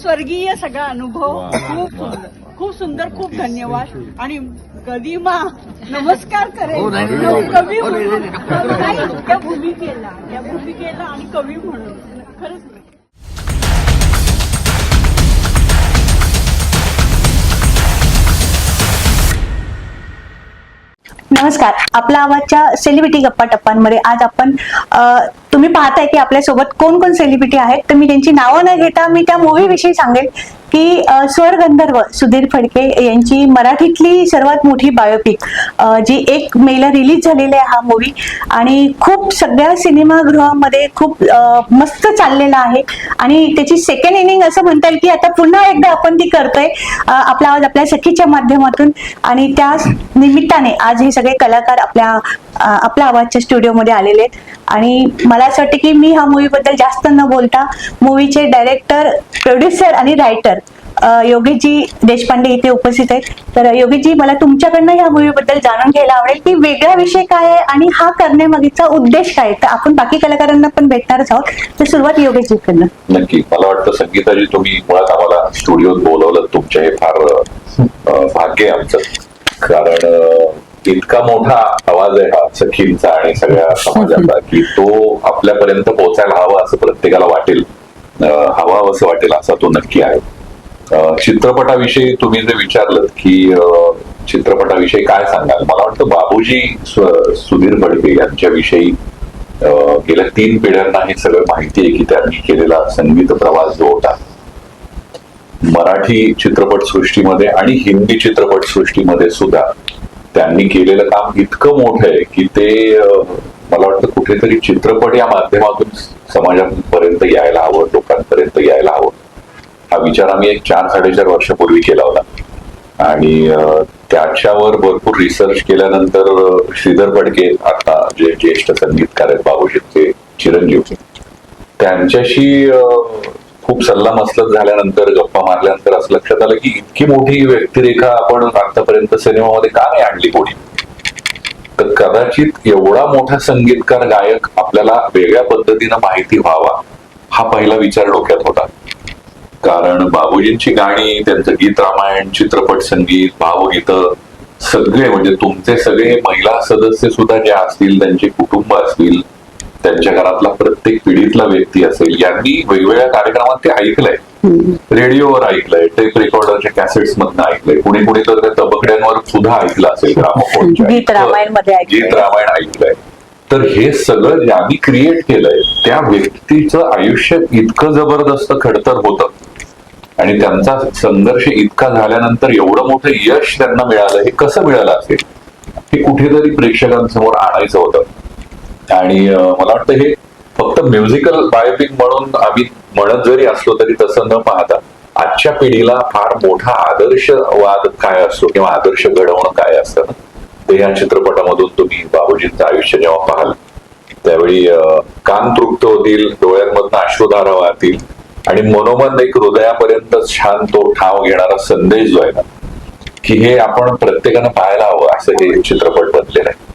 स्वर्गीय सगळा अनुभव. खूप. सुंदर. खूप सुंदर खूप धन्यवाद. आणि गदिमा नमस्कार करेल हो, कवी म्हणून. त्या भूमिकेला त्या भूमिकेला आणि कवी म्हणून. खरंच नमस्कार. आपला आवाजच्या सेलिब्रिटी गप्पा टप्पांमध्ये आज आपण तुम्ही पाहताय की आपल्यासोबत कोण कोण सेलिब्रिटी आहेत तर मी त्यांची नावं न घेता मी त्या मूवी विषयी सांगेल. की स्वर गंधर्व सुधीर फडके यांची मराठीतली सर्वात मोठी बायोपिक जी एक मेला रिलीज झालेली आहे हा मूवी आणि खूप सगळ्या सिनेमागृहामध्ये खूप मस्त चाललेला आहे. आणि त्याची सेकंड इनिंग असं म्हणता येईल की आता पुन्हा एकदा आपण ती करतोय आपला आवाज आपल्या सखीच्या माध्यमातून. आणि त्या निमित्ताने आज हे सगळे कलाकार आपल्या आपल्या आवाजच्या स्टुडिओमध्ये आलेले आहेत. आणि मला असं वाटतं की मी ह्या मूवी बद्दल जास्त न बोलता मूवीचे डायरेक्टर प्रोड्युसर आणि रायटर योगेशजी देशपांडे इथे उपस्थित आहेत. तर योगेशजी मला तुमच्याकडनं ह्या मूवी बद्दल जाणून घ्यायला आवडेल की वेगळा विषय काय आहे आणि हा करण्यामागेचा उद्देश काय आहे? तर आपण बाकी कलाकारांना पण भेटणारच आहोत. तर सुरुवात योगेशजीकडनं नक्की. मला वाटतं संगीताजी तुम्ही मुळात आम्हाला स्टुडिओत बोलवलं. तुमचे हे फार भाग्य आहे आमचं. कारण इतका मोठा आवाज आहे हा सखींचा आणि सगळ्या समाजाचा की तो आपल्यापर्यंत पोहोचायला हवा असं प्रत्येकाला वाटेल. हवा असं वाटेल असा तो नक्की आहे. चित्रपटाविषयी तुम्ही जे विचारलं की अं, चित्रपटाविषयी काय सांगाल? मला वाटतं बाबूजी सुधीर फडके यांच्याविषयी अं, गेल्या तीन पिढ्यांना हे सगळं माहिती आहे की त्यांनी केलेला संगीत प्रवास जो होता मराठी चित्रपट सृष्टीमध्ये आणि हिंदी चित्रपट सृष्टीमध्ये सुद्धा त्यांनी केलेलं काम इतकं मोठं आहे की ते मला वाटतं कुठेतरी चित्रपट या माध्यमातून समाजापर्यंत यायला हवं लोकांपर्यंत यायला हवं. हा विचार आम्ही एक चार साडेचार वर्षापूर्वी केला होता. आणि त्याच्यावर भरपूर रिसर्च केल्यानंतर श्रीधर बडके आता जे ज्येष्ठ संगीतकार आहेत ते चिरंजीव त्यांच्याशी अं, खूप सल्ला मसलत झाल्यानंतर गप्पा मारल्यानंतर असं लक्षात आलं की इतकी मोठी व्यक्तिरेखा आपण आतापर्यंत सिनेमामध्ये का नाही आणली कोणी? तर कदाचित एवढा मोठा संगीतकार गायक आपल्याला वेगळ्या पद्धतीनं माहिती व्हावा हा पहिला विचार डोक्यात होता. कारण बाबूजींची गाणी त्यांचं गीत रामायण चित्रपट संगीत भावगीत सगळे म्हणजे तुमचे सगळे महिला सदस्य सुद्धा जे असतील त्यांचे कुटुंब असतील त्यांच्या घरातला प्रत्येक पिढीतला व्यक्ती असेल यांनी वेगवेगळ्या कार्यक्रमात ते ऐकलंय. रेडिओवर ऐकलंय टेप रेकॉर्डरच्या कॅसेट्स मधनं ऐकलंय. कुणी कुणी तर त्या तबकड्यांवर सुद्धा ऐकलं असेल ग्रामोफोनच्या. गीत रामायण ऐकलंय. तर हे सगळं ज्यांनी क्रिएट केलंय त्या व्यक्तीचं आयुष्य इतकं जबरदस्त खडतर होतं. आणि त्यांचा संघर्ष इतका झाल्यानंतर एवढं मोठं यश त्यांना मिळालं हे कसं मिळालं असेल? हे कुठेतरी प्रेक्षकांसमोर आणायचं होतं. आणि मला वाटतं हे फक्त म्युझिकल बायोपिक म्हणून आम्ही म्हणत जरी असलो तरी तसं न पाहता आजच्या पिढीला फार मोठा आदर्शवाद काय असतो किंवा आदर्श घडवणं काय असतं ना? ते या चित्रपटामधून तुम्ही बाबूजींचं आयुष्य जेव्हा पाहाल त्यावेळी कान तृप्त होतील डोळ्यांमधनं अश्रुधारा वाहतील आणि मनोमन एक हृदयापर्यंत छान तो ठाव घेणारा संदेश जो आहे ना की हे आपण प्रत्येकानं पाहायला हवं असं हे चित्रपट बनलेलं आहे.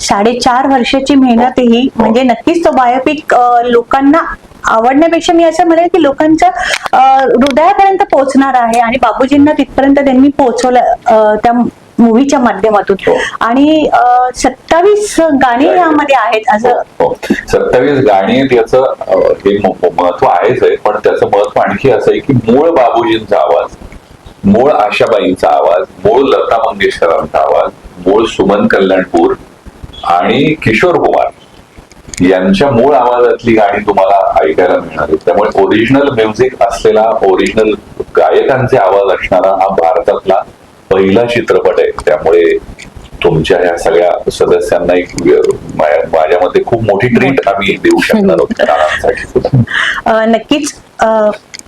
साडेचार वर्षाची मेहनत ही म्हणजे नक्कीच तो बायोपिक लोकांना आवडण्यापेक्षा मी असं म्हणेल की लोकांच्या अं, हृदयापर्यंत पोहोचणार आहे आणि बाबूजींना तिथपर्यंत त्यांनी पोहोचवलं अं, त्या मूवीच्या माध्यमातून हो. आणि सत्तावीस गाणी यामध्ये आहेत असं हो. सत्तावीस गाणी आहेत याचं अं, हे महत्त्व आहेच आहे पण त्याचं महत्त्व आणखी असं आहे की मूळ बाबूजींचा आवाज मूळ आशाबाईंचा आवाज मूळ लता मंगेशकरांचा आवाज मूळ सुमन कल्याणपूर आणि किशोर कुमार यांच्या मूळ आवाजातली गाणी तुम्हाला ऐकायला मिळणार आहेत त्यामुळे ओरिजिनल म्युझिक असलेला ओरिजिनल गायकांचे आवाज असणारा हा भारतातला पहिला चित्रपट आहे. त्यामुळे तुमच्या या सगळ्या सदस्यांना एक माझ्या मते खूप मोठी ट्रीट आम्ही देऊ शकणार आहोत. नक्कीच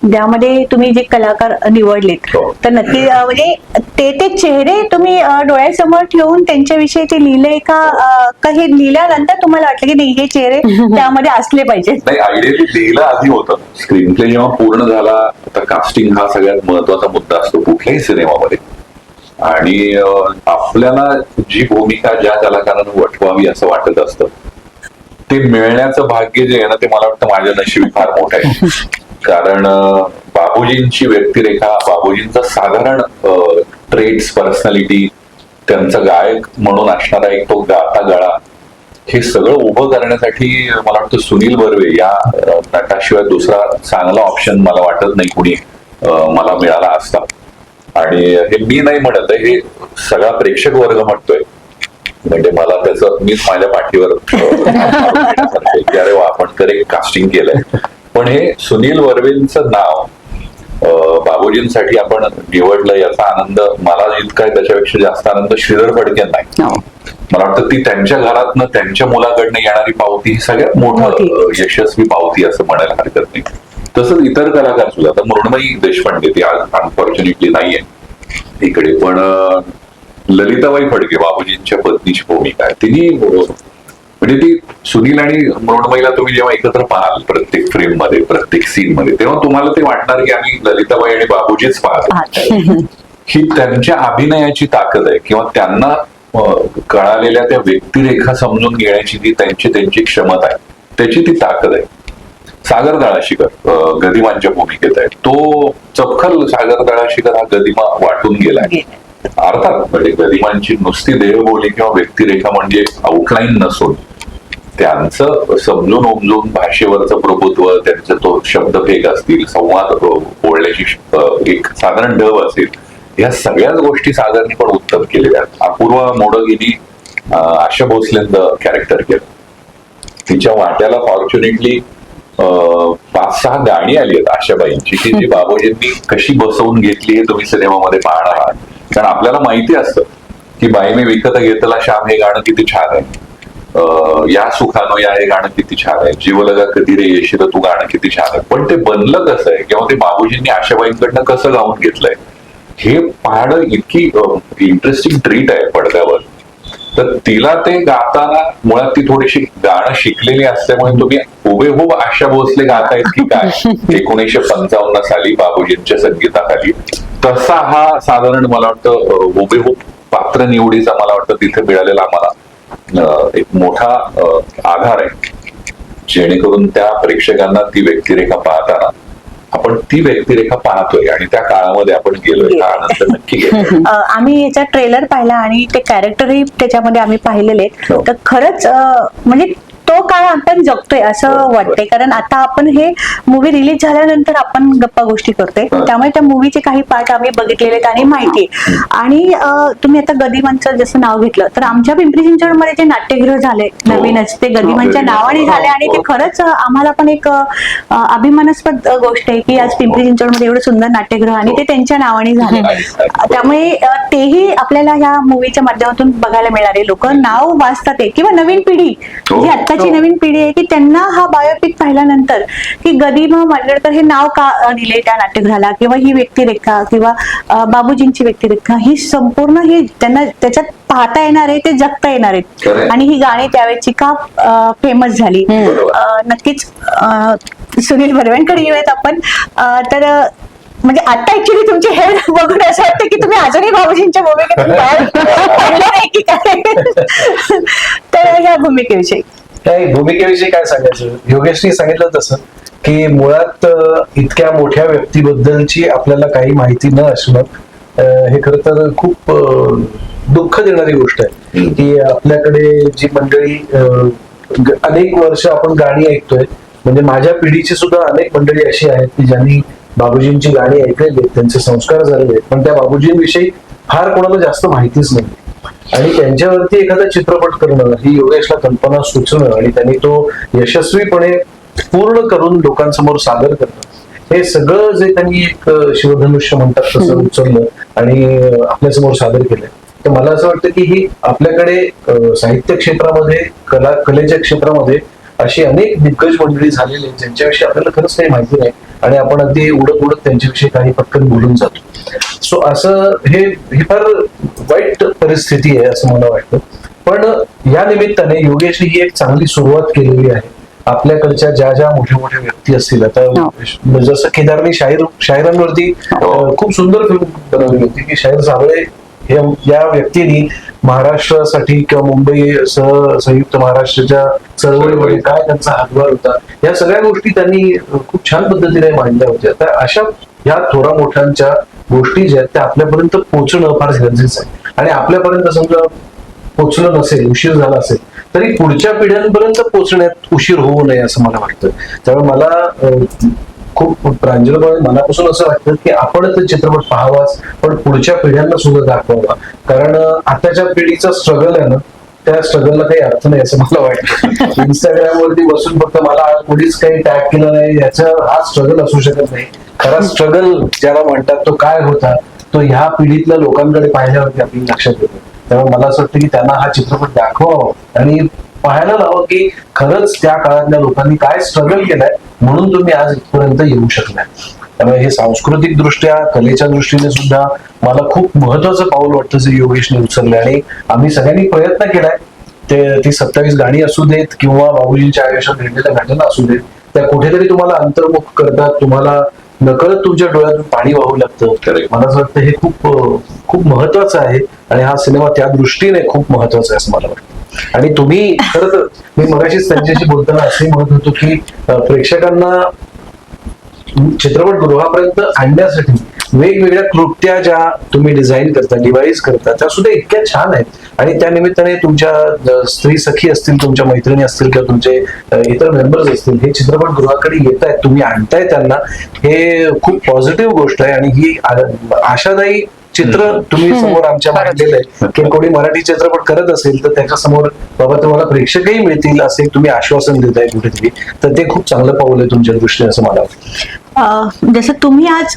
त्यामध्ये तुम्ही जे कलाकार निवडलेत हो. तर नक्की म्हणजे ते ते चेहरे तुम्ही डोळ्यासमोर ठेवून त्यांच्याविषयी ते लिहिलंय का अं, का हे लिहिल्यानंतर तुम्हाला वाटलं की नाही हे चेहरे त्यामध्ये असले पाहिजेत? नाही आयडियली लिहिलं आधी होतं. स्क्रीन प्ले जेव्हा पूर्ण झाला आता कास्टिंग हा सगळ्यात महत्त्वाचा मुद्दा असतो कुठल्याही सिनेमामध्ये. आणि आपल्याला जी भूमिका ज्या कलाकारानं वठवावी असं वाटत असतं ते मिळण्याचं भाग्य जे आहे ना ते मला वाटतं माझ्या नशिबी फार मोठं आहे. कारण बाबूजींची व्यक्तिरेखा बाबूजींचा साधारण ट्रेड्स पर्सनॅलिटी त्यांचा गायक म्हणून असणारा एक तो गाता गळा हे सगळं उभं करण्यासाठी मला वाटतं सुनील बर्वे या नटाशिवाय दुसरा चांगला ऑप्शन मला वाटत नाही कुणी मला मिळाला असता. आणि हे मी नाही म्हणत आहे हे सगळा प्रेक्षक वर्ग म्हणतोय. म्हणजे मला त्याचं मीच माझ्या पाठीवर की अरे वा आपण करेक्ट कास्टिंग केलंय. पण हे सुनील वर्वेंचं नाव बाबूजींसाठी आपण निवडलं याचा आनंद मला इतका आहे त्याच्यापेक्षा जास्त आनंद श्रीधर फडके नाही. हो. मला वाटतं ती त्यांच्या घरातनं त्यांच्या मुलाकडनं येणारी पावती ही सगळ्यात मोठं यशस्वी पावती असं म्हणायला हरकत नाही. तसंच इतर कलाकार सुद्धा आता मृण्मयी देशपांडे ती आज अनफॉर्च्युनेटली नाहीये. इकडे पण ललिताबाई फडके बाबूजींच्या पत्नीची भूमिका आहे. तिने म्हणजे ती सुनील आणि मृण्मयीला तुम्ही जेव्हा एकत्र पाहाल प्रत्येक फ्रेममध्ये प्रत्येक सीन मध्ये तेव्हा तुम्हाला ते वाटणार की आम्ही ललिताबाई आणि बाबूजीच पाहतो. ही त्यांच्या अभिनयाची ताकद आहे किंवा त्यांना कळालेल्या त्या व्यक्तिरेखा समजून घेण्याची जी त्यांची त्यांची क्षमता आहे त्याची ती ताकद आहे. सागर अं, गदिमांच्या भूमिकेत आहे तो चपखल सागर दळाशीकर हा गदिमा वाटून गेलाय. अर्थात म्हणजे गदिमांची नुसती देहबोली किंवा व्यक्तिरेखा म्हणजे आउटलाईन नसून त्यांचं समजून उमजून भाषेवरचं प्रभुत्व त्यांचे तो शब्दफेक असतील संवाद बोलण्याची एक साधारण ढब असेल या सगळ्याच गोष्टी सागरने पण उत्तम केलेल्या आहेत. अपूर्वा मोडगिनी अ, आशा भोसलेंचं कॅरेक्टर केलं. तिच्या वाट्याला फॉर्च्युनेटली पाच सहा गाणी आली आहेत आशाबाईंची की जी बाबूजींनी कशी बसवून घेतली हे तुम्ही सिनेमामध्ये पाहणार आहात. कारण आपल्याला माहिती असतं की बाई मी विकत घेतला श्याम हे गाणं किती छान आहे. या सुखानो या हे गाणं किती छान आहे. जीवलगा कधी रे येशील तू गाणं किती छान आहे. पण ते बनलं कसं आहे किंवा ते बाबूजींनी आशाबाईंकडनं कसं गाऊन घेतलंय हे पाहणं इतकी इंटरेस्टिंग ट्रीट आहे पडद्यावर. तर तिला ते गाताना मुळात ती थोडीशी गाणं शिकलेली असल्यामुळे तुम्ही हुबेहूब आशा भोसले गातायत की काय? एकोणीसशे पंचावन्न साली बाबूजींच्या संगीताखाली. तसा हा साधारण मला वाटतं हुबेहूब पात्र निवडीचा मला वाटतं तिथे मिळालेला आम्हाला अं, एक मोठा आधार आहे. जेणेकरून त्या प्रेक्षकांना ती व्यक्तिरेखा पाहताना आपण ती व्यक्तिरेखा पाहतोय आणि त्या काळामध्ये आपण गेलोय आनंद नक्की आम्ही याचा ट्रेलर पाहिला आणि ते कॅरेक्टरही त्याच्यामध्ये आम्ही पाहिलेले आहेत. हो. तर खरंच म्हणजे तो काळ आपण जगतोय असं. वाटतंय कारण आता आपण हे मूवी रिलीज झाल्यानंतर आपण गप्पा गोष्टी करतोय. त्यामुळे त्या मूवीचे काही पार्ट आम्ही बघितलेले आहेत आणि माहिती. आणि तुम्ही आता गदिमांचं जसं नाव घेतलं तर आमच्या पिंपरी चिंचवडमध्ये जे नाट्यगृह झाले हो. नवीनच ते गदिमांच्या. नावाने झाले आणि ते हो. खरंच आम्हाला पण एक अभिमानास्पद गोष्ट आहे की आज पिंपरी चिंचवडमध्ये एवढं सुंदर नाट्यगृह आणि ते त्यांच्या नावाने झाले. त्यामुळे तेही आपल्याला ह्या मूवीच्या माध्यमातून बघायला मिळणारे लोक नाव वाचतात किंवा नवीन पिढी हो. जी आत्ताची हो. नवीन पिढी आहे की त्यांना हा बायोपिक पाहिल्यानंतर की गदिमा माडगडकर हे नाव का दिले त्या नाट्यगृहाला? किंवा ही व्यक्तिरेखा किंवा बाबूजींची व्यक्तिरेखा ही संपूर्ण ही त्यांना त्याच्यात पाहता येणार आहे ते जगता येणार आहेत. खरंय. आणि ही गाणी त्यावेळेची का फेमस झाली? नक्कीच सुनील बर्व्यांकडे येऊयात आपण. तर म्हणजे आता ऍक्च्युली तुमची हेड बघून असं वाटतं की तुम्ही अजूनही बाबूजींच्या भूमिकेतून बाहेर पडले नाही की काय तर या भूमिकेविषयी. त्या भूमिकेविषयी काय सांगायचं? योगेशनी सांगितलं तसं की मुळात इतक्या मोठ्या व्यक्तीबद्दलची आपल्याला काही माहिती न असणं हे खर तर खूप दुःख देणारी गोष्ट आहे. की आपल्याकडे जी मंडळी अनेक वर्ष आपण गाणी ऐकतोय म्हणजे माझ्या पिढीची सुद्धा अनेक मंडळी अशी आहेत की ज्यांनी बाबूजींची गाणी ऐकलेली आहेत त्यांचे संस्कार झालेले आहेत पण त्या बाबूजींविषयी फार कोणाला जास्त माहितीच नाही. आणि त्यांच्यावरती एखादा चित्रपट करणं ही योगेशला कल्पना सुचणं आणि त्यांनी तो यशस्वीपणे पूर्ण करून लोकांसमोर सादर करणं हे सगळं जे त्यांनी एक शिवधनुष्य म्हणतात तसं उचललं आणि आपल्यासमोर सादर केलंय तर मला असं वाटतं की ही आपल्याकडे साहित्य क्षेत्रामध्ये कला कलेच्या क्षेत्रामध्ये अशी अनेक दिग्गज मंडळी झालेली आहेत ज्यांच्याविषयी आपल्याला खरंच काही माहिती नाही आणि आपण अगदी उडत उडत त्यांच्याविषयी काही पटकन बोलून जातो. सो असं हे ही फार वाईट परिस्थिती आहे असं मला वाटतं. पण या निमित्ताने योगेशने ही एक चांगली सुरुवात केलेली आहे. आपल्याकडच्या ज्या ज्या मोठ्या मोठ्या व्यक्ती असतील आता जसं केदारनी शाहीर शाहिरांवरती अं, खूप सुंदर फिल्म बनवली होती की शाहीर साबळे या या व्यक्तीने महाराष्ट्रासाठी किंवा मुंबई सह संयुक्त महाराष्ट्राच्या चळवळीमध्ये काय त्यांचा हातभार होता या सगळ्या गोष्टी त्यांनी खूप छान पद्धतीने मांडल्या होत्या. तर अशा ह्या थोरा मोठ्यांच्या गोष्टी ज्या आहेत त्या आपल्यापर्यंत पोहोचणं फार गरजेचं आहे. आणि आपल्यापर्यंत समजा पोचलं नसेल उशीर झाला असेल तरी पुढच्या पिढ्यांपर्यंत पोहोचण्यात उशीर होऊ नये असं मला वाटतं. त्यामुळे मला खूप प्रांजलपणे मनापासून असं वाटतं की आपण ते चित्रपट पाहावाच पण पुढच्या पिढ्यांना सुद्धा दाखवावा. कारण आताच्या पिढीचा स्ट्रगल आहे ना त्या स्ट्रगलला काही अर्थ नाही असं मला वाटतं. इंस्टाग्राम वरती बसून फक्त मला कोणीच काही टॅग केलं नाही याचा हा स्ट्रगल असू शकत नाही. खरा स्ट्रगल ज्याला म्हणतात तो काय होता तो ह्या पिढीतल्या लोकांकडे पाहिल्यावरती आपली लक्षात येतो त्यामुळे मला असं वाटतं की त्यांना हा चित्रपट दाखवावा आणि पाहायला लावा की खरंच त्या काळातल्या लोकांनी काय स्ट्रगल केलाय म्हणून तुम्ही आज इथपर्यंत येऊ शकलाय. त्यामुळे हे सांस्कृतिक दृष्ट्या कलेच्या दृष्टीने सुद्धा मला खूप महत्वाचं पाऊल वाटतं जे योगेशने उचलले आणि आम्ही सगळ्यांनी प्रयत्न केलाय. ते ती सत्तावीस गाणी असू देत किंवा बाबूजींच्या आयुष्यात घडलेल्या घटना असू देत त्या कुठेतरी तुम्हाला अंतर्मुख करतात तुम्हाला नकळत तुमच्या डोळ्यातून पाणी वाहू लागतं. मला असं वाटतं हे खूप खूप महत्वाचं आहे आणि हा सिनेमा त्या दृष्टीने खूप महत्त्वाचा आहे असं मला वाटतं आणि तुम्ही खरं तर मी मगाशीच त्यांच्याशी बोलताना असंही म्हणत होतो की प्रेक्षकांना चित्रपट गृहापर्यंत आणण्यासाठी वेगवेगळ्या कृत्या ज्या तुम्ही डिझाईन करता डिवाइस करता त्या सुद्धा इतक्या छान आहेत. आणि त्या निमित्ताने तुमच्या स्त्री सखी असतील तुमच्या मैत्रिणी असतील किंवा तुमचे इतर मेंबर्स असतील हे चित्रपट गृहाकडे येत आहेत तुम्ही आणताय त्यांना हे खूप पॉझिटिव्ह गोष्ट आहे. आणि ही आशादायी चित्र तुम्ही समोर आमच्या मांडलेलं आहे. की कोणी मराठी चित्रपट करत असेल तर त्याच्यासमोर बाबा तुम्हाला प्रेक्षकही मिळतील असे तुम्ही आश्वासन देताय कुठेतरी. तर ते खूप चांगलं पाऊल आहे तुमच्या दृष्टीने असं मला वाटतं. जसं तुम्ही आज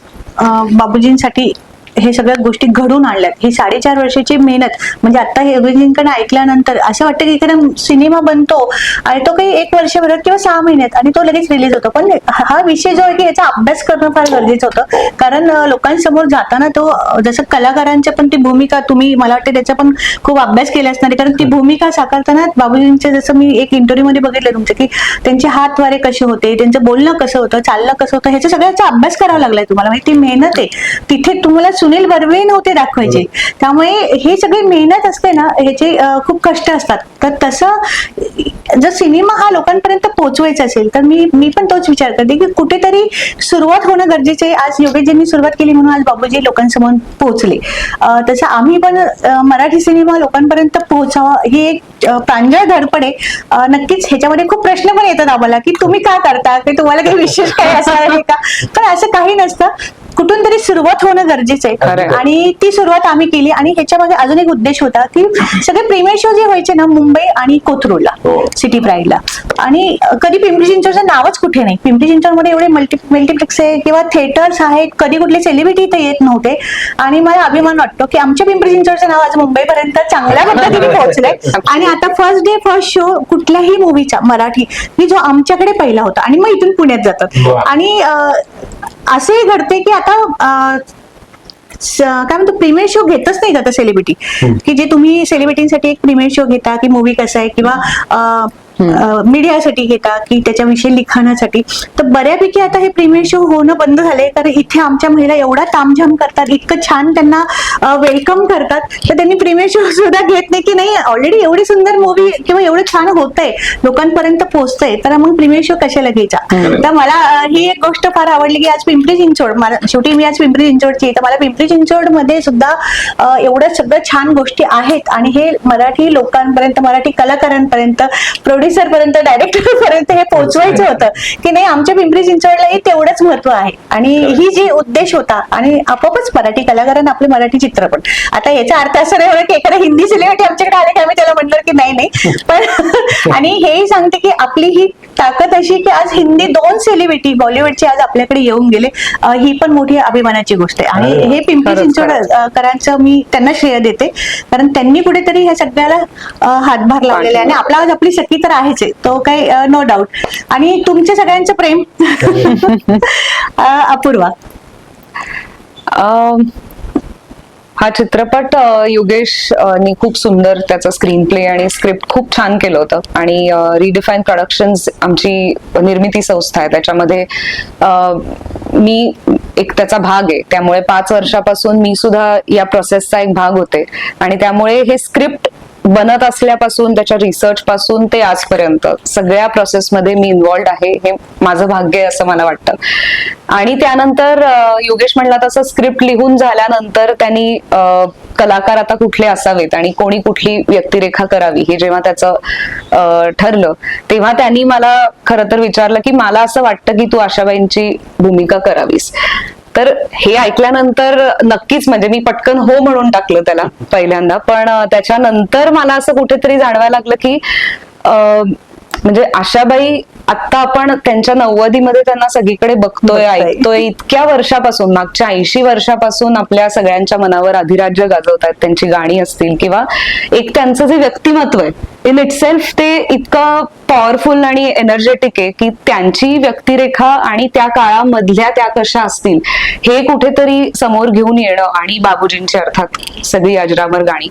बाबूजींसाठी हे सगळ्या गोष्टी घडून आणल्यात. ही साडेचार वर्षाची मेहनत म्हणजे आता हे योगेशजींकडे ऐकल्यानंतर असं वाटतं की इकडे सिनेमा बनतो आणि तो काही एक वर्षभरात किंवा सहा महिन्यात आणि तो लगेच रिलीज होतो. पण हा विषय जो आहे की याचा अभ्यास करणं फार गरजेचं होतं. कारण लोकांसमोर जाताना तो जसं कलाकारांच्या पण ती भूमिका तुम्ही मला वाटतं त्याचा पण खूप अभ्यास केला असणार आहे. कारण ती भूमिका साकारताना बाबूजींचे जसं मी एक इंटरव्ह्यू मध्ये बघितलं तुमचं की त्यांचे हात वारे कसे होते त्यांचं बोलणं कसं होतं चालणं कसं होतं ह्याचा सगळ्याचा अभ्यास करावा लागलाय तुम्हाला. म्हणजे ती मेहनत आहे. तिथे तुम्हाला सुनील बर्वे नव्हते दाखवायचे. त्यामुळे हे सगळी मेहनत असते ना ह्याचे खूप कष्ट असतात. तर तसं जर सिनेमा हा लोकांपर्यंत पोहोचवायचा असेल तर मी मी पण तोच विचार करते की कुठेतरी सुरुवात होणं गरजेचं आहे. आज योगेशजींनी सुरुवात केली म्हणून आज बाबूजी लोकांसमोर पोहोचले. तसं आम्ही पण मराठी सिनेमा लोकांपर्यंत पोहोचावा ही एक प्रांजळ धडपड. आहे नक्कीच ह्याच्यामध्ये खूप प्रश्न पण येतात आम्हाला की तुम्ही का करता? की तुम्हाला काही विशेष काय असणार आहे का? पण असं काही नसतं. कुठून तरी सुरुवात होणं गरजेचं खरंय. आहे आणि ती सुरुवात आम्ही केली आणि ह्याच्यामध्ये अजून एक उद्देश होता की सगळे प्रीमियर शो जे व्हायचे ना मुंबई आणि कोथरूडला हो. सिटी प्राईडला आणि कधी पिंपरी चिंचवडचं नावच कुठे नाही पिंपरी चिंचवडमध्ये एवढे मल्टी मल्टिप्लेक्स आहे किंवा थिएटर्स आहेत कधी कुठले सेलिब्रिटी इथे येत नव्हते आणि मला अभिमान वाटतो की आमच्या पिंपरी चिंचवडचं नाव आज मुंबईपर्यंत चांगल्या पद्धतीने पोहोचलंय आणि आता फर्स्ट डे फर्स्ट शो कुठल्याही मूवीचा मराठी की जो आमच्याकडे पहिला होता आणि मग इथून पुण्यात जातात वा. आणि अ, असेही घडते की आता काय म्हणतो प्रीमियर शो घेतच नाही आता सेलिब्रिटी की जे तुम्ही सेलिब्रिटीसाठी एक प्रीमियर शो घेता की मूवी कसा आहे किंवा मीडियासाठी घेता की त्याच्याविषयी लिखाणासाठी. तर बऱ्यापैकी आता हे प्रीमियर शो होणं बंद झाले कारण इथे आमच्या महिला एवढा तामझाम करतात इतकं छान त्यांना वेलकम करतात तर त्यांनी प्रीमियर शो सुद्धा घेत नाही की नाही ऑलरेडी एवढी सुंदर मूवी किंवा एवढं छान होतंय लोकांपर्यंत पोहोचतंय तर मग प्रीमियर शो कशाला घ्यायचा? तर मला ही एक गोष्ट फार आवडली की आज पिंपरी चिंचवड मला शेवटी मी आज पिंपरी चिंचवडची आहे, तर मला पिंपरी चिंचवडमध्ये सुद्धा अं, एवढं सगळं छान गोष्टी आहेत आणि हे मराठी लोकांपर्यंत मराठी कलाकारांपर्यंत प्रोड्युसर पर्यंत डायरेक्टर पर्यंत हे पोहोचवायचं होतं. की नाही आमच्या पिंपरी चिंचवडलाही तेवढंच महत्त्व आहे. आणि ही जी उद्देश होता आणि आपोआपच मराठी कलाकारांना आपले मराठी चित्रपट. आता याचा अर्थ असं नाही होणार की एखादा हिंदी सिनेमाटी आमच्याकडे आले की आम्ही त्याला म्हणणार की नाही नाही. पण आणि हेही सांगते की आपली ही ताकद अशी की आज हिंदी दोन सेलिब्रिटी बॉलिवूडचे आज आपल्याकडे येऊन गेले. ही पण मोठी अभिमानाची गोष्ट आहे. आणि वा. हे पिंपरी खरंच, चिंचवड खरंच. अं, करांचं मी त्यांना श्रेय देते. कारण त्यांनी कुठेतरी ह्या सगळ्याला हातभार लावलेला आहे. आणि आपला आज आपली सखी तर आहेच आहे. तो काही नो डाऊट आणि तुमच्या सगळ्यांचं प्रेम. अपूर्वा. अं, हा चित्रपट योगेश नी खूप सुंदर त्याचा स्क्रीन प्ले आणि स्क्रिप्ट खूप छान केलं होतं. आणि रिडिफाईन प्रोडक्शन्स आमची निर्मिती संस्था आहे. त्याच्यामध्ये मी एक त्याचा भाग आहे. त्यामुळे पाच वर्षापासून मी सुद्धा या प्रोसेसचा एक भाग होते. आणि त्यामुळे हे स्क्रिप्ट बनत असल्यापासून त्याच्या रिसर्च पासून ते आजपर्यंत. सगळ्या प्रोसेसमध्ये मी इन्वॉल्ड आहे हे माझं भाग्य आहे असं मला वाटतं. आणि त्यानंतर योगेश म्हणला तसं स्क्रिप्ट लिहून झाल्यानंतर त्यांनी कलाकार आता कुठले असावेत आणि कोणी कुठली व्यक्तिरेखा करावी हे जेव्हा त्याचं ठरलं तेव्हा त्यांनी मला खरं तर विचारलं की मला असं वाटतं की तू आशाबाईंची भूमिका करावीस. तर हे ऐकल्यानंतर नक्कीच म्हणजे मी पटकन हो म्हणून टाकलं त्याला पहिल्यांदा. पण त्याच्यानंतर मला असं कुठेतरी जाणवायला लागलं की म्हणजे आशाबाई आता आपण त्यांच्या नव्वदीमध्ये त्यांना सगळीकडे बघतोय. ऐकतोय इतक्या वर्षापासून मागच्या ऐंशी वर्षापासून आपल्या सगळ्यांच्या मनावर अधिराज्य गाजवतात त्यांची गाणी असतील किंवा एक त्यांचं जे व्यक्तिमत्व आहे इन इटसेल्फ ते इतकं पॉवरफुल आणि एनर्जेटिक आहे की त्यांची व्यक्तिरेखा आणि त्या काळामधल्या त्या कशा असतील हे कुठेतरी समोर घेऊन येणं आणि बाबूजींची अर्थात सगळी अजरामर गाणी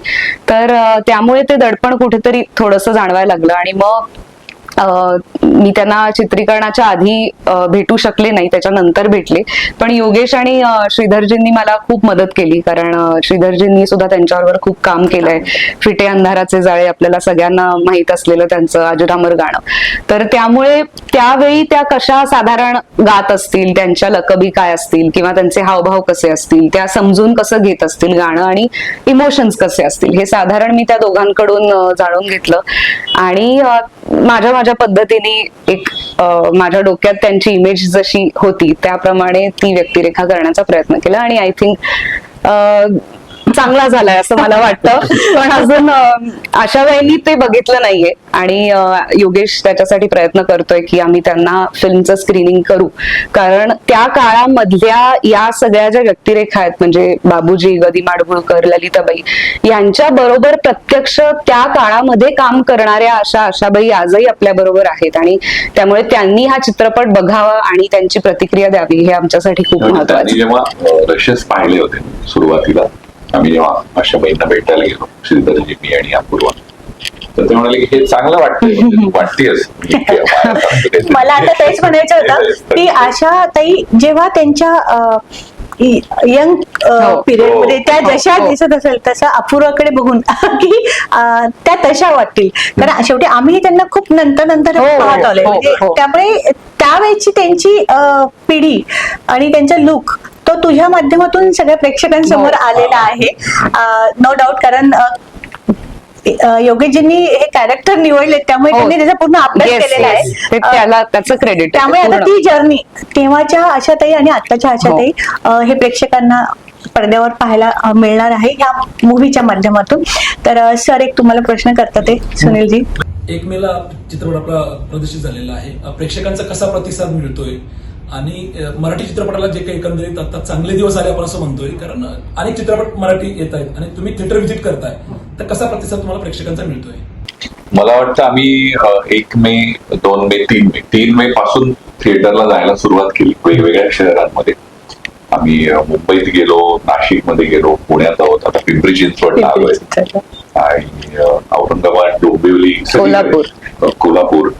तर त्यामुळे ते दडपण कुठेतरी थोडस जाणवायला लागलं आणि मग मी त्यांना चित्रीकरणाच्या आधी भेटू शकले नाही त्याच्यानंतर भेटले. पण योगेश आणि श्रीधरजींनी मला खूप मदत केली. कारण श्रीधरजींनी सुद्धा त्यांच्यावर खूप काम केलंय. फिटे अंधाराचे जाळे आपल्याला सगळ्यांना माहीत असलेलं त्यांचं अजरामर गाणं. तर त्यामुळे त्यावेळी त्या कशा साधारण गात असतील त्यांच्या लकबी काय असतील किंवा त्यांचे हावभाव कसे असतील त्या समजून कसं घेत असतील गाणं आणि इमोशन्स कसे असतील हे साधारण मी त्या दोघांकडून जाणून घेतलं. आणि माझ्या माझ्या पद्धतीने एक अं, माझ्या डोक्यात त्यांची इमेज जशी होती त्याप्रमाणे ती व्यक्तिरेखा करण्याचा प्रयत्न केला. आणि आय थिंक चांगला झालाय असं मला वाटतं. पण अजून अं, आशा वेळी ते बघितलं नाहीये. आणि योगेश त्याच्यासाठी प्रयत्न करतोय की आम्ही त्यांना फिल्मचं स्क्रीनिंग करू. कारण त्या काळामधल्या या सगळ्या ज्या व्यक्तिरेखा आहेत म्हणजे बाबूजी गदी माडगुळकर ललिताबाई यांच्या बरोबर प्रत्यक्ष त्या काळामध्ये काम करणाऱ्या अशा आशाबाई आजही आपल्या बरोबर आहेत. आणि त्यामुळे त्यांनी हा चित्रपट बघावा आणि त्यांची प्रतिक्रिया द्यावी हे आमच्यासाठी खूप महत्वाचं जेव्हा रशेस पाहिले होते सुरुवातीला आम्ही जेव्हा अशा बहिणींना भेटायला गेलो श्रीधरजी मी आणि अपूर्वा तर ते म्हणाले की हे चांगलं वाटतंय म्हणजे तू वाटतेस मी इतके मायासारखं काहीतरी. मला आता तेच म्हणायचं होतं की आशा ताई जेव्हा त्यांच्या यंग हो. पिरियडमध्ये त्या हो, जशा हो. दिसत असेल तसं अपूर्वाकडे बघून की त्या तशा वाटतील कारण शेवटी आम्ही त्यांना खूप नंतर नंतर पाहत आलोय म्हणजे. त्यामुळे त्यावेळची त्यांची पिढी आणि त्यांचा लुक तो तुझ्या माध्यमातून सगळ्या प्रेक्षकांसमोर. आलेला आहे नो डाऊट कारण योगेशजींनी हे कॅरेक्टर निवडले त्यामुळे हो. त्यांनी त्याचा पूर्ण अभ्यास केलेला. आहे. त्याला त्याचं क्रेडिट त्यामुळे आता ती जर्नी तेव्हाच्या आशाताई आणि आत्ताच्या आशाताई अं, हे प्रेक्षकांना पडद्यावर पाहायला मिळणार आहे ह्या मूवीच्या माध्यमातून. तर सर एक तुम्हाला प्रश्न करतात ते सुनीलजी. एक मेला चित्रपट आपला प्रदर्शित झालेला आहे. प्रेक्षकांचा कसा प्रतिसाद मिळतोय? आणि मराठी चित्रपटाला जे काही एकंदरीत आता चांगले दिवस आले आपण असं म्हणतोय कारण अनेक चित्रपट मराठी येत आहेत आणि तुम्ही थिएटर व्हिजिट करताय तर कसा प्रतिसाद तुम्हाला प्रेक्षकांचा मिळतोय? मला वाटतं आम्ही एक मे दोन मे तीन मे तीन मे पासून थिएटरला जायला सुरुवात केली वेगवेगळ्या शहरांमध्ये. आम्ही मुंबईत गेलो नाशिकमध्ये गेलो पुण्यात आहोत आता पिंपरी चिंचवडला आलोय आणि औरंगाबाद डोंबिवली. कोल्हापूर. कोल्हापूर.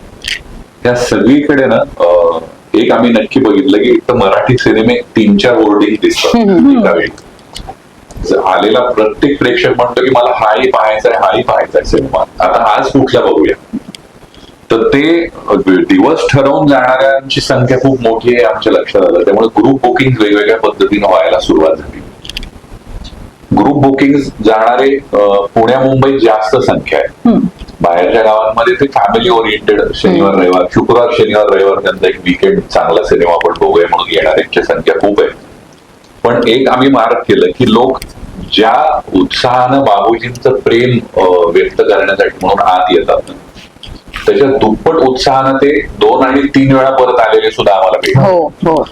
या सगळीकडे ना एक आम्ही नक्की बघितलं की एक तर मराठी सिनेमे तीन चार बोर्डिंग दिसतात आलेला प्रत्येक प्रेक्षक म्हणतो की मला हाही पाहायचा आहे हाही पाहायचा आहे सिनेमा. आता आज कुठला बघूया? तर ते दिवस ठरवून जाणाऱ्यांची संख्या खूप मोठी आहे आमच्या लक्षात आलं. त्यामुळे ग्रुप बुकिंग वेगवेगळ्या पद्धतीनं व्हायला सुरुवात झाली. ग्रुप बुकिंग जाणारे पुण्या मुंबईत जास्त संख्या आहे. बाहेरच्या गावांमध्ये ते फॅमिली ओरिएंटेड शनिवार रविवार शुक्रवार शनिवार रविवार त्यांचा एक विकेंड चांगला सिनेमा आपण बघूया म्हणून येणाऱ्यांची संख्या खूप आहे. पण एक आम्ही मार्क केलं की लोक ज्या उत्साहानं बाबूजींचं प्रेम व्यक्त करण्यासाठी म्हणून आत येतात त्याच्या दुप्पट उत्साहानं ते दोन आणि तीन वेळा परत आलेले सुद्धा आम्हाला भेटतात. हो हो.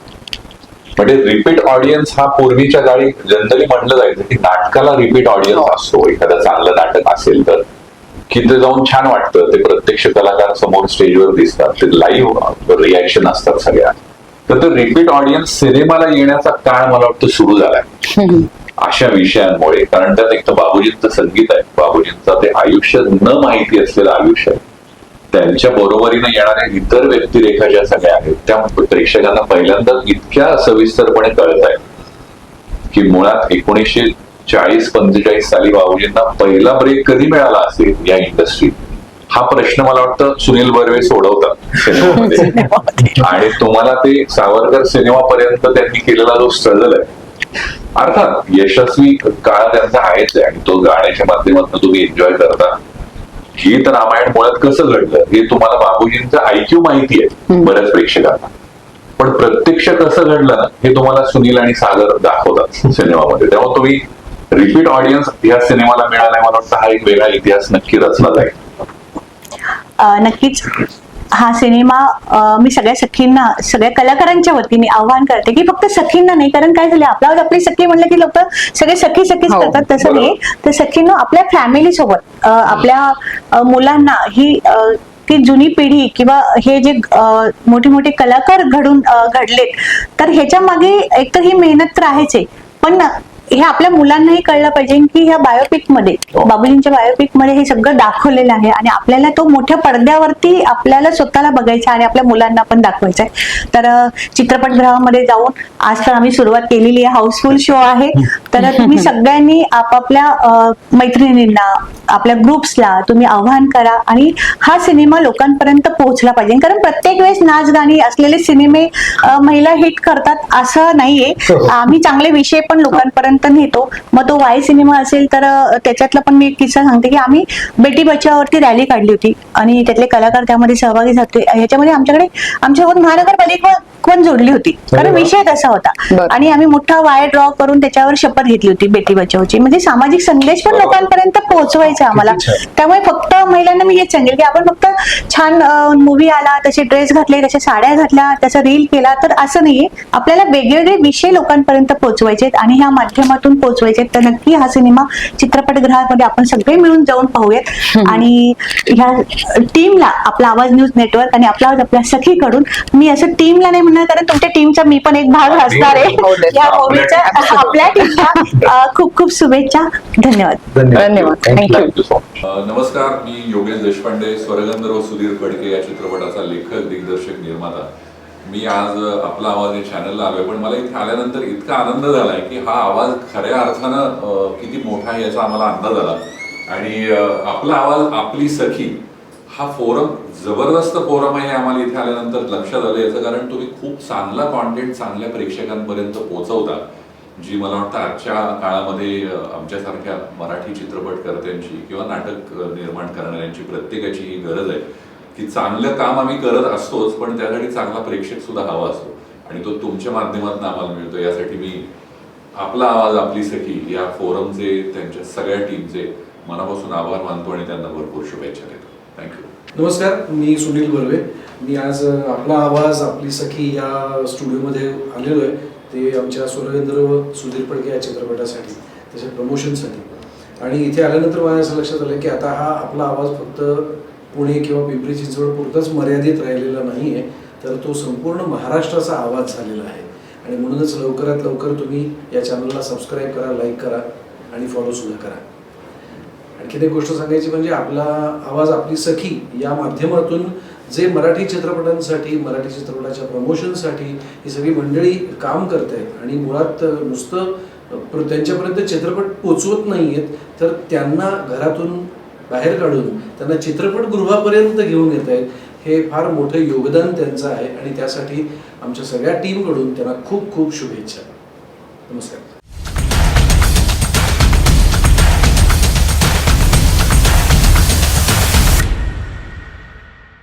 म्हणजे रिपीट ऑडियन्स हा पूर्वीच्या काळी जनरली म्हटलं जायचं की नाटकाला रिपीट ऑडियन्स असतो. एखादं चांगलं नाटक असेल तर. की ते जाऊन छान वाटतं. ते प्रत्यक्ष कलाकार समोर स्टेजवर दिसतात. ते लाईव्ह रिॲक्शन असतात सगळ्या. तर ते रिपीट ऑडियन्स सिनेमाला येण्याचा काळ मला वाटतं सुरू झालाय. अशा विषयांमुळे. कारण त्यात एक तर बाबूजींचं संगीत आहे. बाबूजींचं ते आयुष्य न माहिती असलेलं आयुष्य आहे. त्यांच्या बरोबरीने येणाऱ्या इतर व्यक्तिरेखा ज्या सगळ्या आहेत त्या प्रेक्षकांना पहिल्यांदाच इतक्या सविस्तरपणे कळत आहेत की मुळात एकोणीसशे चाळीस पंचेचाळीस साली बाबूजींना पहिला ब्रेक कधी मिळाला असेल या इंडस्ट्रीत हा प्रश्न मला वाटतं सुनील बर्वे सोडवतात सिनेमामध्ये. आणि तुम्हाला ते सावरकर सिनेमापर्यंत त्यांनी केलेला जो स्ट्रगल आहे अर्थात यशस्वी काळ त्यांचा आहेच आहे आणि तो गाण्याच्या माध्यमातून तुम्ही एन्जॉय करता. गीत रामायण मुळात कसं घडलं हे तुम्हाला बाबूजींचं ऐक्यू माहिती आहे बऱ्याच प्रेक्षकांना. पण प्रत्यक्ष कसं घडलं ना हे तुम्हाला सुनील आणि सागर दाखवतात सिनेमामध्ये. तेव्हा तुम्ही रिपीट ऑडियन्स या सिनेमाला मिळालाय मला वाटतं हा एक वेगळा इतिहास नक्की रचला जाईल नक्कीच. हा सिनेमा मी सगळ्या सखींना सगळ्या कलाकारांच्या वतीने आव्हान करते की फक्त सखींना नाही कारण काय झालं आपल्यावर आपली सखी म्हणलं की लोक सगळे सखी सखीच हो, करतात तसं नाही. तर सखींनो आपल्या फॅमिली सोबत आपल्या मुलांना ही ती जुनी पिढी किंवा हे जे मोठे मोठे कलाकार घडून घडलेत तर ह्याच्या मागे एकतर ही मेहनत तर आहेच आहे. पण हे आपल्या मुलांनाही कळलं पाहिजे की ह्या बायोपिकमध्ये बाबूजींच्या बायोपिकमध्ये हे सगळं दाखवलेलं आहे आणि आपल्याला तो मोठ्या पडद्यावरती आपल्याला स्वतःला बघायचा आणि आपल्या मुलांना पण दाखवायचा आहे. तर चित्रपटगृहामध्ये जाऊन आज तर आम्ही सुरुवात केलेली आहे. हाऊसफुल शो आहे. तर तुम्ही सगळ्यांनी आपापल्या मैत्रिणींना आपल्या ग्रुप्सला तुम्ही आव्हान करा आणि हा सिनेमा लोकांपर्यंत पोहोचला पाहिजे. कारण प्रत्येक वेळेस नाच गाणी असलेले सिनेमे महिला हिट करतात असं नाहीये. आम्ही चांगले विषय पण लोकांपर्यंत नेतो. मग तो वाय सिनेमा असेल तर त्याच्यातला पण मी एक किस्सा सांगते की आम्ही बेटी बचाववरती रॅली काढली होती. आणि त्यातले कलाकार त्यामध्ये सहभागी झाले ह्याच्यामध्ये आमच्याकडे आमच्यासोबत महानगरपालिका पण जोडली होती. कारण. विषय तसा होता. आणि आम्ही मोठा वाय ड्रॉ करून त्याच्यावर शपथ घेतली होती बेटी बचावची म्हणजे सामाजिक संदेश पण. लोकांपर्यंत पोहोचवायचा आम्हाला किती छान. त्यामुळे फक्त महिलांना मी हेच सांगेल की आपण फक्त छान मूवी आला तसे ड्रेस घातले तशा साड्या घातल्या त्याचा रील केला तर असं नाहीये. आपल्याला वेगवेगळे विषय लोकांपर्यंत पोहोचवायचे आहेत आणि ह्या माध्यमातून पोहोचवायचे आहेत. तर नक्की हा सिनेमा चित्रपटगृहामध्ये आपण सगळे मिळून जाऊन पाहूयात. आणि ह्या टीमला आपला आवाज न्यूज नेटवर्क आणि आपला आवाज आपल्या सखीकडून मी असं टीमला नाही म्हणणार कारण तुमच्या टीमचा मी पण एक भाग असणार आहे. हो, या मूवीच्या आपल्या टीमला खूप खूप शुभेच्छा. धन्यवाद. धन्यवाद. You. थँक्यू सो मच नमस्कार मी योगेश देशपांडे स्वरगंधर्व सुधीर फडके या चित्रपटाचा लेखक दिग्दर्शक निर्माता. मी आज आपला आवाज या चॅनलला आलोय पण मला इथे आल्यानंतर इतका आनंद झालाय की हा आवाज खऱ्या अर्थानं किती मोठा आहे याचा आम्हाला अंदाज आला. आणि आपला आवाज आपली सखी हा फोरम जबरदस्त फोरम आहे आम्हाला इथे आल्यानंतर लक्षात आलं. याचं कारण तुम्ही खूप चांगला कॉन्टेंट चांगल्या प्रेक्षकांपर्यंत पोहोचवता. जी मला वाटतं आजच्या काळामध्ये आमच्यासारख्या मराठी चित्रपटकर्त्यांची किंवा नाटक निर्माण करणाऱ्यांची प्रत्येकाची ही गरज आहे की चांगलं काम आम्ही करत असतोच पण त्यासाठी चांगला प्रेक्षक सुद्धा हवा असतो. आणि तो तुमच्या माध्यमातून आम्हाला मिळतो. यासाठी मी आपला आवाज आपली सखी या फोरमचे त्यांच्या सगळ्या टीमचे मनापासून आभार मानतो आणि त्यांना भरपूर शुभेच्छा देतो. थँक्यू नमस्कार मी सुनील बर्वे. मी आज आपला आवाज आपली सखी या स्टुडिओमध्ये आलेलो आहे. ते आमच्या सूर्यगंधर्व सुधीर फडके या चित्रपटासाठी त्याच्या प्रमोशनसाठी. आणि इथे आल्यानंतर मला असं लक्षात आलं की आता हा आपला आवाज फक्त पुणे किंवा पिंपरी चिंचवड पुरताच मर्यादित राहिलेला नाही आहे तर तो संपूर्ण महाराष्ट्राचा आवाज झालेला आहे. आणि म्हणूनच लवकरात लवकर तुम्ही या चॅनलला सबस्क्राईब करा लाईक करा आणि फॉलोसुद्धा करा. आणखीन एक गोष्ट सांगायची म्हणजे आपला आवाज आपली सखी या माध्यमातून जे मराठी चित्रपटांसाठी मराठी चित्रपटाच्या प्रमोशनसाठी ही सगळी मंडळी काम करत आहेत आणि मुळात नुसतं प्र- त्यांच्यापर्यंत चित्रपट पोचवत नाही आहेत तर त्यांना घरातून बाहेर काढून त्यांना चित्रपटगृहापर्यंत घेऊन येत आहेत हे फार मोठं योगदान त्यांचं आहे आणि त्यासाठी आमच्या सगळ्या टीमकडून त्यांना खूप खूप शुभेच्छा. नमस्कार.